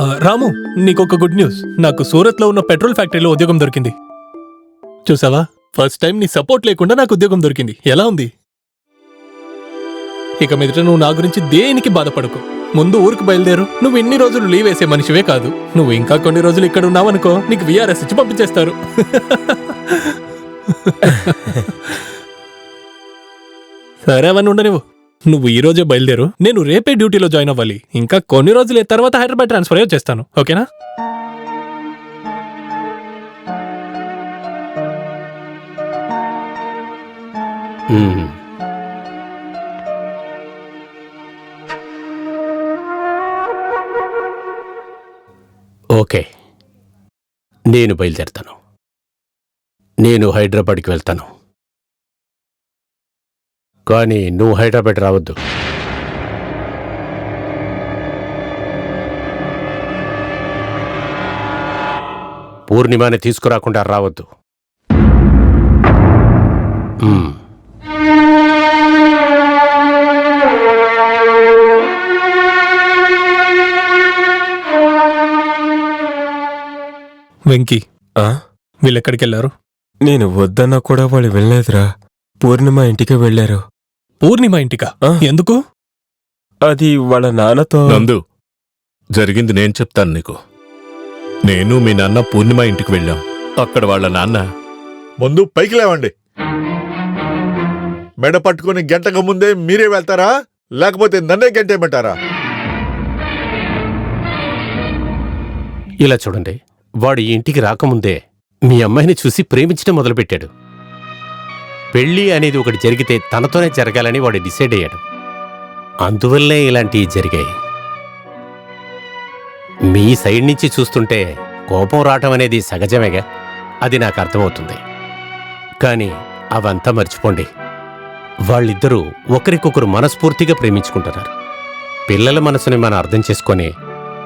రాము రాము నీకొక good news నాకు సూరత్లో ఉన్న పెట్రోల్ ఫ్యాక్టరీలో ఉద్యోగం దొరికింది. చూసావా? ఫస్ట్ టైం నీ సపోర్ట్ లేకుండా నాకు ఉద్యోగం దొరికింది. ఎలా ఉంది? ఇక మీదట నువ్వు నా గురించి దేనికి బాధపడకు. ముందు ఊరికి బయలుదేరు. నువ్వు ఇన్ని రోజులు లీవ్ వేసే మనిషివే కాదు. నువ్వు ఇంకా కొన్ని రోజులు ఇక్కడ ఉన్నావనుకో నీకు విఆర్ఎస్ ఇచ్చి పంపించేస్తారు. సరే అవన్నీ ఉండనివ్వు నువ్వు ఈ రోజే బయలుదేరు. నేను రేపే డ్యూటీలో జాయిన్ అవ్వాలి. ఇంకా కొన్ని రోజులే తర్వాత హైదరాబాద్ ట్రాన్స్ఫర్ అయ్యి వచ్చేస్తాను. ఓకేనా? ఓకే. నేను బయలుదేరుతాను. నేను హైదరాబాద్కి వెళ్తాను. కానీ నువ్వు హైదరాబాద్ రావద్దు. పూర్ణిమాని తీసుకురాకుండా రావద్దు. వెంకీ ఆ? వీళ్ళెక్కడికి వెళ్ళారు నేను వద్దన్నా కూడా వాళ్ళు వెళ్ళలేదురా. పూర్ణిమ ఇంటికి వెళ్ళారు. పూర్ణిమ ఇంటికా? ఆ. ఎందుకు? అది వాళ్ళ నాన్నతో. నందు జరిగింది నేను చెప్తాను నీకు. నేను మీ నాన్న పూర్ణిమ ఇంటికి వెళ్ళాం. అక్కడ వాళ్ళ నాన్న ముందు పైకి లేవండి. మెడ పట్టుకుని గంటకు ముందే మీరే వెళ్తారా? లేకపోతే నన్నే గంటేయమంటారా? ఇలా చూడండి వాడు ఈ ఇంటికి రాకముందే మీ అమ్మాయిని చూసి ప్రేమించడం మొదలుపెట్టాడు. పెళ్ళి అనేది ఒకటి జరిగితే తనతోనే జరగాలని వాడు డిసైడ్ అయ్యాడు. అందువల్లే ఇలాంటివి జరిగాయి. మీ సైడ్ నుంచి చూస్తుంటే కోపం రావటం అనేది సహజమేగా. అది నాకు అర్థమవుతుంది. కానీ అవంతా మర్చిపోండి. వాళ్ళిద్దరూ ఒకరికొకరు మనస్ఫూర్తిగా ప్రేమించుకుంటున్నారు. పిల్లల మనసుని మనం అర్థం చేసుకొని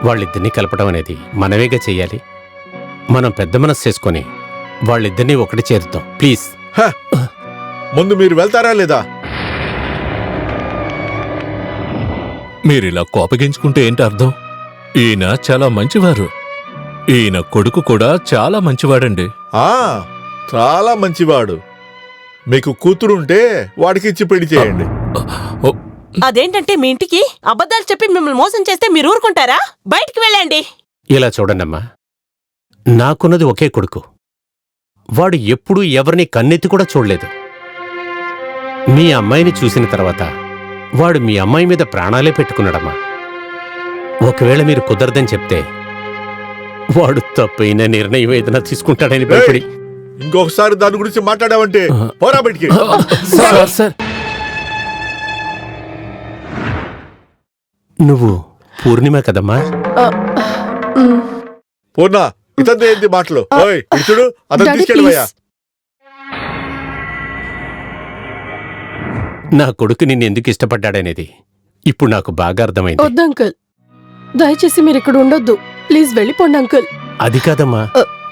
వాళ్ళిద్దరినీ కలపడం అనేది మనమేగా చేయాలి మనం పెద్ద మనసు చేసుకొని వాళ్ళిద్దరినీ ఒకటి చేరుతాం ప్లీజ్. ముందు మీరు వెళ్తారా లేదా? మీరిలా కోపగించుకుంటే ఏంటి అర్థం? ఈయన చాలా మంచివారు. ఈయన కొడుకు కూడా చాలా మంచివాడండి. ఆ చాలా మంచివాడు. మీకు కూతురుంటే వాడికి ఇచ్చి పెళ్ళి చేయండి. ఓ, అదేంటంటే మీ ఇంటికి అబద్ధాలు చెప్పి మిమ్మల్ని మోసం చేస్తే మీరు ఊరుకుంటారా? బయటికి వెళ్ళండి. ఇలా చూడండమ్మా. నాకున్నది ఒకే కొడుకు. వాడు ఎప్పుడూ ఎవరిని కన్నెత్తి కూడా చూడలేదు. మీ అమ్మాయిని చూసిన తర్వాత వాడు మీ అమ్మాయి మీద ప్రాణాలే పెట్టుకున్నాడమ్మా. ఒకవేళ మీరు కుదరదని చెప్తే వాడు తప్పైన నిర్ణయం ఏదైనా తీసుకుంటాడని భయపడి ఇంకొకసారి దాని గురించి మాట్లాడావంటే పోరా బయటికి. Sir sir! నువ్వు పూర్ణిమ కదమ్మా? పూర్ణ ఇతంది ఏంటి మాటలు? చూడు అతను తీసుకెళ్ళిపోయా నా కొడుకు నిన్ను ఎందుకు ఇష్టపడ్డాడనేది ఇప్పుడు నాకు బాగా అర్థమైంది. వద్దు అంకుల్. దయచేసి మీరు ఇక్కడ ఉండొద్దు. ప్లీజ్ వెళ్ళిపోండి అంకుల్. అది కాదమ్మా.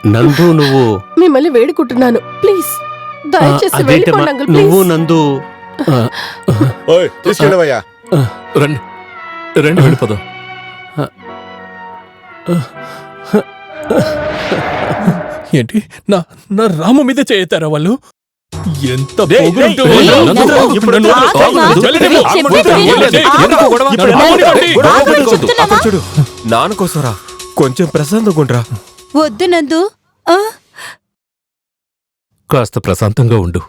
నందు నువ్వు మిమ్మల్ని వేడుకుంటున్నాను. ప్లీజ్. దయచేసి వెళ్ళిపోండి అంకుల్. నువ్వు ప్లీజ్. నందు ఓయ్ తీసుకెళ్ళవయ్యా. రండి. రండి వెళ్ళిపోదాం. ఏంటి? నా నా రాము మీద చేయతారా వాళ్ళు? ఎంత చూడు. నాన్న కోసరా కొంచెం ప్రశాంతంగా ఉండరా. వద్దు నందు. ఆ, కాస్త ప్రశాంతంగా ఉండు.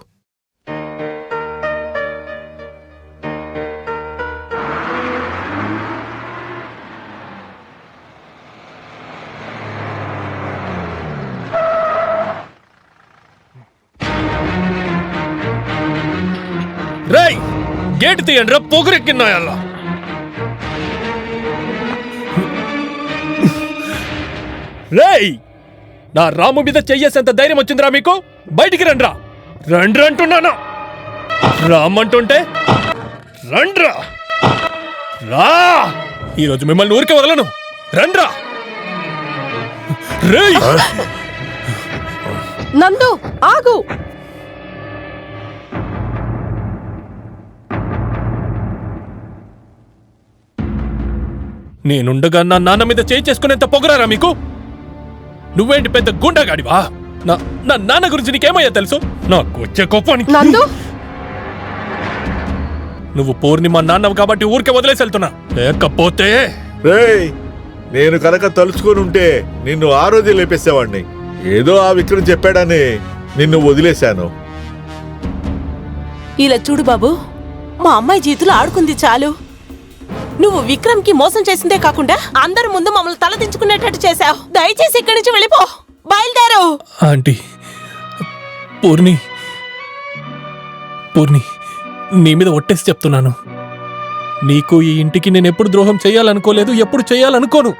గేట్ తీయండి రా పొగరెక్కిన్నాయల్లా రేయ్ నా రాము మీద చెయ్యేసేంత ధైర్యం వచ్చిందిరా మీకు? బయటికి రండ్రా. రండ్రా అంటున్నాను? రామంటుంటే రండ్రా. రా. ఈరోజు మిమ్మల్ని ఊరికే వదలను. రండ్రా. రేయ్. నందు ఆగు. నేనుండగా నా నాన్న మీద చేయి చేసుకునేంత పొగరారా మీకు? నువ్వేంటి పెద్ద గుండగాడివా? నా నా నాన్న గురించి నీకేమయ్యా తెలుసు? నాకు వచ్చే కోపానికి నందు? నువ్వు పూర్ణిమ నాన్నవు కాబట్టి ఊరికే వదిలేసి వెళ్తున్నా. లేకపోతే రేయ్ నేను కనుక తలుచుకొని ఉంటే నిన్ను ఆ రోజే లేపేసేవాడిని. ఏదో ఆ విక్రమ్ చెప్పాడని నిన్ను వదిలేశాను. ఇలా చూడు బాబు మా అమ్మాయి జీవితంలో ఆడుకుంది చాలు. నువ్వు విక్రమ్కి మోసం చేసిందే కాకుండా అందరి ముందు మమ్మల్ని తలదించుకునేటట్టు చేశావు. దయచేసి ఇక్కడి నుంచి వెళ్ళిపో. బయలుదేరు. ఆంటీ పూర్ణి పూర్ణి నీ మీద ఒట్టేసి చెప్తున్నాను. నీకు ఈ ఇంటికి నేను ఎప్పుడు ద్రోహం చేయాలనుకోలేదు ఎప్పుడు చేయాలనుకోను.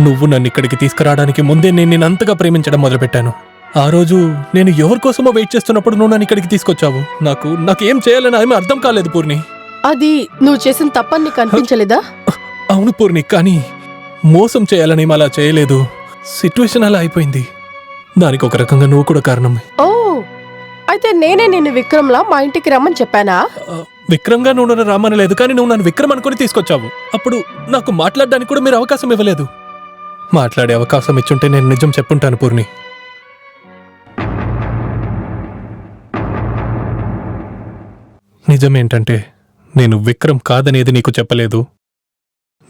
నువ్వు నన్ను ఇక్కడికి తీసుకురావడానికి ముందే నేను నేను అంతగా ప్రేమించడం మొదలుపెట్టాను. ఆ రోజు నేను ఎవరి కోసమో వెయిట్ చేస్తున్నప్పుడు నువ్వు నన్ను ఇక్కడికి తీసుకొచ్చావు. నాకు నాకు ఏం చేయాలని ఏమీ అర్థం కాలేదు పూర్ణి. అది నువ్వు చేసిన తప్పని నీకు అనిపించలేదా? అవును పూర్ణి కానీ మోసం చేయాలని అలా చేయలేదు. సిట్యువేషన్ అలా అయిపోయింది. దానికి ఒక రకంగా నువ్వు కూడా కారణమే ఓ అయితే నేనే నిన్ను విక్రమ్లా మా ఇంటికి రమ్మని చెప్పానా? విక్రమ్గా నువ్వు నన్ను రామనలేదు కానీ నువ్వు నన్ను విక్రమ్ అనుకుని తీసుకొచ్చావు. అప్పుడు నాకు మాట్లాడడానికి కూడా మీరు అవకాశం ఇవ్వలేదు. మాట్లాడే అవకాశం ఇచ్చుంటే నేను నిజం చెప్పుంటాను పూర్ణి. నిజమేంటంటే నేను విక్రమ్ కాదనేది నీకు చెప్పలేదు.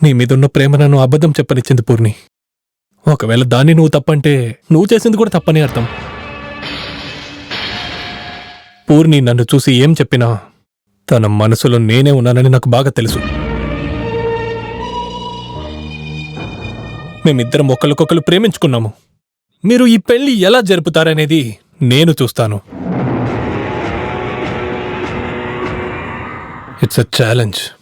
నీ మీదున్న ప్రేమ నన్ను అబద్ధం చెప్పనిచ్చింది పూర్ణి. ఒకవేళ దాన్ని నువ్వు తప్పంటే నువ్వు చేసింది కూడా తప్పని అర్థం. పూర్ణి నన్ను చూసి ఏం చెప్పినా తన మనసులో నేనే ఉన్నానని నాకు బాగా తెలుసు. మేమిద్దరం ఒకరికొకరు ప్రేమించుకున్నాము. మీరు ఈ పెళ్ళి ఎలా జరుపుతారనేది నేను చూస్తాను. It's a challenge.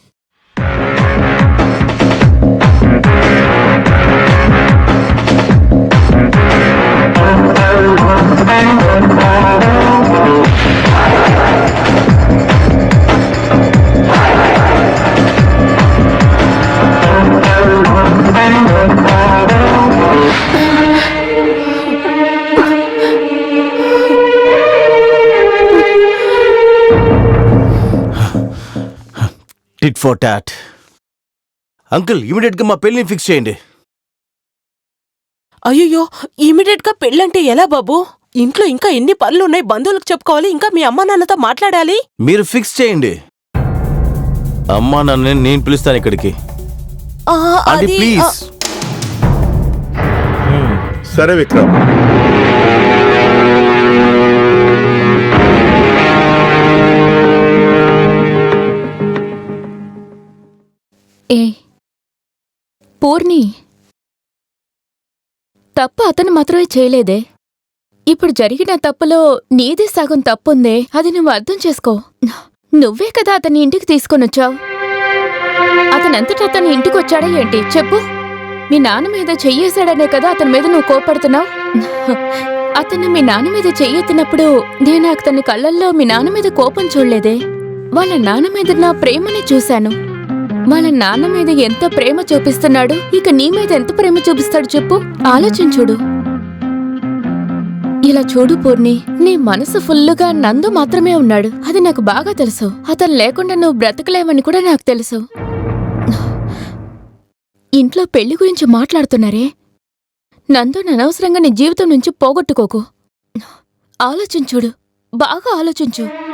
Tit for tat uncle ఇమీడియట్గా మా పెళ్ళిని ఫిక్స్ చేయండి. అయ్యో ఇమీడియట్గా పెళ్ళంటే ఎలా బాబు? ఇంట్లో ఇంకా ఎన్ని పనులు ఉన్నాయి బంధువులకు చెప్పుకోవాలి ఇంకా మీ అమ్మా నాన్నతో మాట్లాడాలి? మీరు ఫిక్స్ చేయండి. అమ్మా నన్ను నేను పిలుస్తాను ఇక్కడికి. ఆ, అది, ప్లీజ్ సరే విక్రమ్. ఏ? పూర్ణి. తప్పు అతను మాత్రమే చేయలేదే. ఇప్పుడు జరిగిన తప్పులో నీదే సగం తప్పుందే. అది నువ్వు అర్థం చేసుకో. నువ్వే కదా అతని ఇంటికి తీసుకొనొచ్చావు. అతనంతట అతని ఇంటికి వచ్చాడా ఏంటి? చెప్పు. మీ నాన్న మీద చెయ్యేశాడనే కదా అతని మీద నువ్వు కోపడుతున్నావు అతను మీ నాన్న మీద చెయ్యెత్తినప్పుడు నేను అతని కళ్ళల్లో మీ నాన్న మీద కోపం చూడలేదే. వాళ్ళ నాన్న మీద నా ప్రేమని చూశాను. వాళ్ళ నాన్న మీద ఎంత ప్రేమ చూపిస్తున్నాడు? ఇక నీ మీద ఎంత ప్రేమ చూపిస్తాడు చెప్పు? ఆలోచించుడు ఇలా చూడు పూర్ణి నీ మనసు ఫుల్లుగా నందు మాత్రమే ఉన్నాడు. అది నాకు బాగా తెలుసు. అతను లేకుండా నువ్వు బ్రతకలేవని కూడా నాకు తెలుసు. ఇంట్లో పెళ్ళి గురించి మాట్లాడుతున్నారే? నందు అనవసరంగా నీ జీవితం నుంచి పోగొట్టుకోకు. ఆలోచించుడు బాగా ఆలోచించు.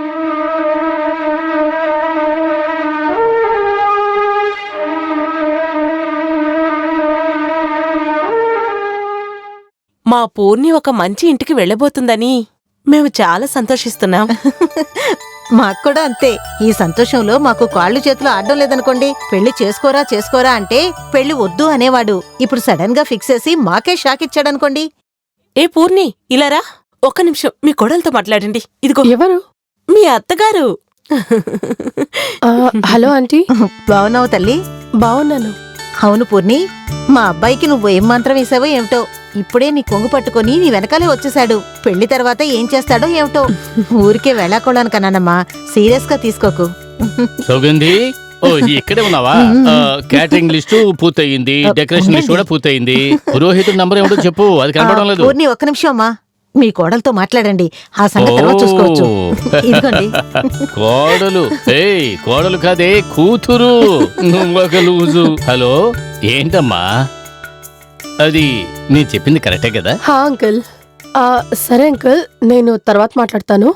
మా పూర్ణి ఒక మంచి ఇంటికి వెళ్ళబోతుందని మేము చాలా సంతోషిస్తున్నాం. మాకు కూడా అంతే. ఈ సంతోషంలో మాకు కాళ్ళు చేతులు ఆడడం లేదనుకోండి పెళ్ళి చేసుకోరా చేసుకోరా అంటే పెళ్ళి వద్దు అనేవాడు. ఇప్పుడు సడన్గా ఫిక్స్ చేసి మాకే షాక్ ఇచ్చాడనుకోండి. ఏ పూర్ణి ఇలారా ఒక్క నిమిషం మీ కొడలతో మాట్లాడండి. ఇదిగో. ఎవరు? మీ అత్తగారు. ఆ, హలో ఆంటీ. బావున్నావు తల్లి? బాగున్నాను. అవును పూర్ణి మా అబ్బాయికి నువ్వు ఏం మంత్రం వేసావో ఏమిటో. ఇప్పుడే నీ కొంగు పట్టుకొని నీ వెనకాలే వచ్చేశాడు. పెళ్ళి తర్వాత ఏం చేస్తాడో ఏమిటో. ఊరికే వెళ్ళాకోళాను కన్నానమ్మా సీరియస్గా తీసుకోకు. సౌగంధి ఓ ఇక్కడే ఉన్నావా? క్యాటరింగ్ లిస్టు పూర్తయింది డెకరేషన్ లిస్ట్ కూడా పూర్తయింది. పురోహితుడి నంబర్ ఏమిటో చెప్పు అది కనపడడం లేదు. పూర్ణి ఒక్క నిమిషం అమ్మా. మీ కోడలతో మాట్లాడండి. ఆ సంగతి తర్వాత చూసుకోవచ్చు. ఇదిగోండి. కోడలు ఏయ్ కోడలు కాదే కూతురు. నువ్వొక లూజు. హలో ఏంటమ్మా? అది నేను చెప్పింది కరెక్టే కదా? హా అంకుల్. ఆ, సరే అంకుల్. నేను తర్వాత మాట్లాడతాను.